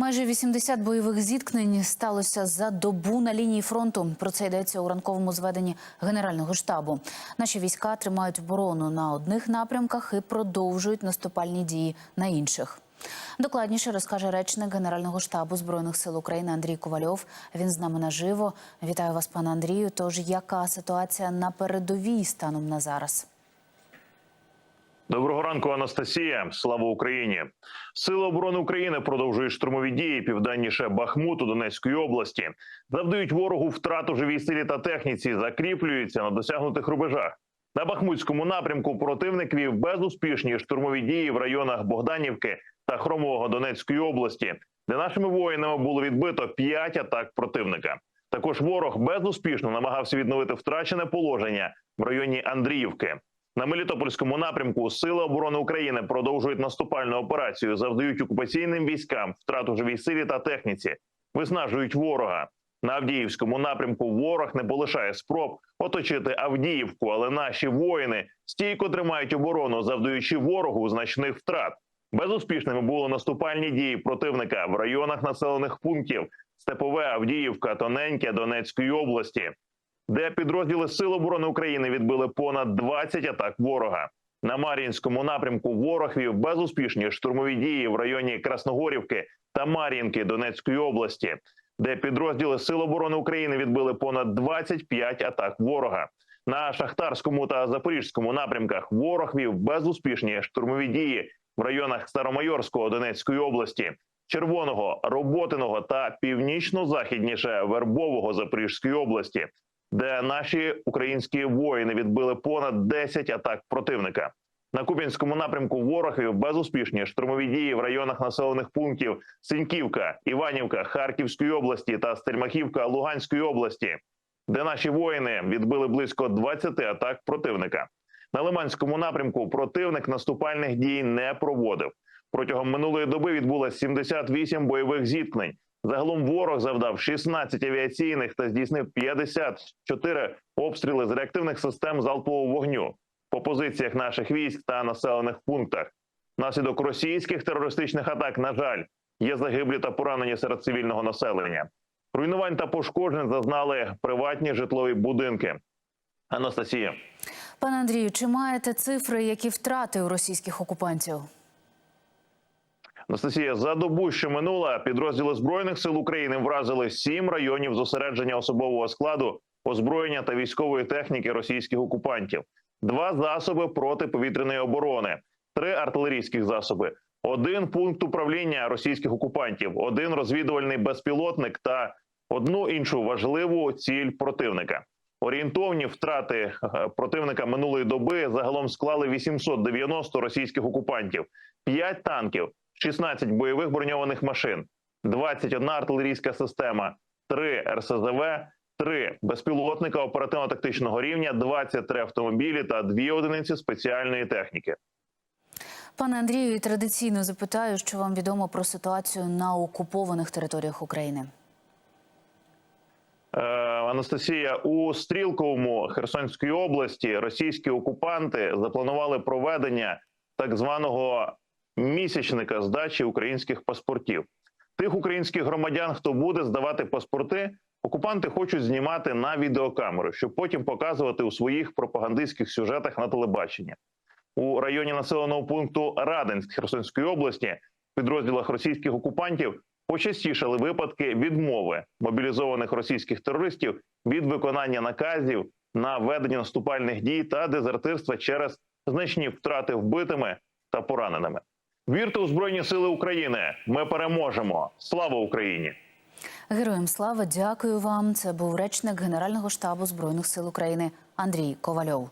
Майже 80 бойових зіткнень сталося за добу на лінії фронту. Про це йдеться у ранковому зведенні Генерального штабу. Наші війська тримають оборону на одних напрямках і продовжують наступальні дії на інших. Докладніше розкаже речник Генерального штабу збройних сил України Андрій Ковальов. Він з нами наживо. Вітаю вас, пане Андрію. Тож яка ситуація на передовій станом на зараз? Доброго ранку, Анастасія. Слава Україні! Сили оборони України продовжують штурмові дії південніше Бахмуту Донецької області. Завдають ворогу втрату живій силі та техніці, закріплюються на досягнутих рубежах. На Бахмутському напрямку противник вів безуспішні штурмові дії в районах Богданівки та Хромового Донецької області, де нашими воїнами було відбито п'ять атак противника. Також ворог безуспішно намагався відновити втрачене положення в районі Андріївки. На Мелітопольському напрямку Сили оборони України продовжують наступальну операцію, завдають окупаційним військам втрату живій силі та техніці, виснажують ворога. На Авдіївському напрямку ворог не полишає спроб оточити Авдіївку, але наші воїни стійко тримають оборону, завдаючи ворогу значних втрат. Безуспішними були наступальні дії противника в районах населених пунктів Степове, Авдіївка, Тоненьке Донецької області де підрозділи Сил оборони України відбили понад 20 атак ворога. На Мар'їнському напрямку ворог вів безуспішні штурмові дії в районі Красногорівки та Мар'їнки Донецької області, де підрозділи Сил оборони України відбили понад 25 атак ворога. На Шахтарському та Запорізькому напрямках ворог вів безуспішні штурмові дії в районах Старомайорського Донецької області, Червоного, Роботиного та північно-західніше Вербового Запорізької області, де наші українські воїни відбили понад 10 атак противника. На Куп'янському напрямку ворог безуспішні штурмові дії в районах населених пунктів Синьківка, Іванівка, Харківської області та Стельмахівка Луганської області, де наші воїни відбили близько 20 атак противника. На Лиманському напрямку противник наступальних дій не проводив. Протягом минулої доби відбулося 78 бойових зіткнень. Загалом ворог завдав 16 авіаційних та здійснив 54 обстріли з реактивних систем залпового вогню по позиціях наших військ та населених пунктах. Наслідок російських терористичних атак, на жаль, є загиблі та поранені серед цивільного населення. Руйнувань та пошкоджень зазнали приватні житлові будинки. Анастасія. Пане Андрію, чи маєте цифри, які втрати у російських окупантів? Анастасія, за добу, що минула, підрозділи збройних сил України вразили сім районів зосередження особового складу, озброєння та військової техніки російських окупантів, два засоби протиповітряної оборони, три артилерійських засоби, один пункт управління російських окупантів, один розвідувальний безпілотник та одну іншу важливу ціль противника. Орієнтовні втрати е, противника минулої доби загалом склали 890 російських окупантів, 5 танків, 16 бойових броньованих машин, 21 артилерійська система, 3 РСЗВ, 3 безпілотника оперативно-тактичного рівня, 23 автомобілі та 2 одиниці спеціальної техніки. Пане Андрію, і традиційно запитаю, що вам відомо про ситуацію на окупованих територіях України. Е, Анастасія у Стрілковому Херсонської області російські окупанти запланували проведення так званого місячника здачі українських паспортів. Тих українських громадян, хто буде здавати паспорти, окупанти хочуть знімати на відеокамеру, щоб потім показувати у своїх пропагандистських сюжетах на телебаченні. У районі населеного пункту Радинськ Херсонської області в підрозділах російських окупантів почастішали випадки відмови мобілізованих російських терористів від виконання наказів на ведення наступальних дій та дезертирства через значні втрати вбитими та пораненими. Вірте у збройні сили України. Ми переможемо. Слава Україні! Героям слава, дякую вам. Це був речник Генерального штабу збройних сил України Андрій Ковальов.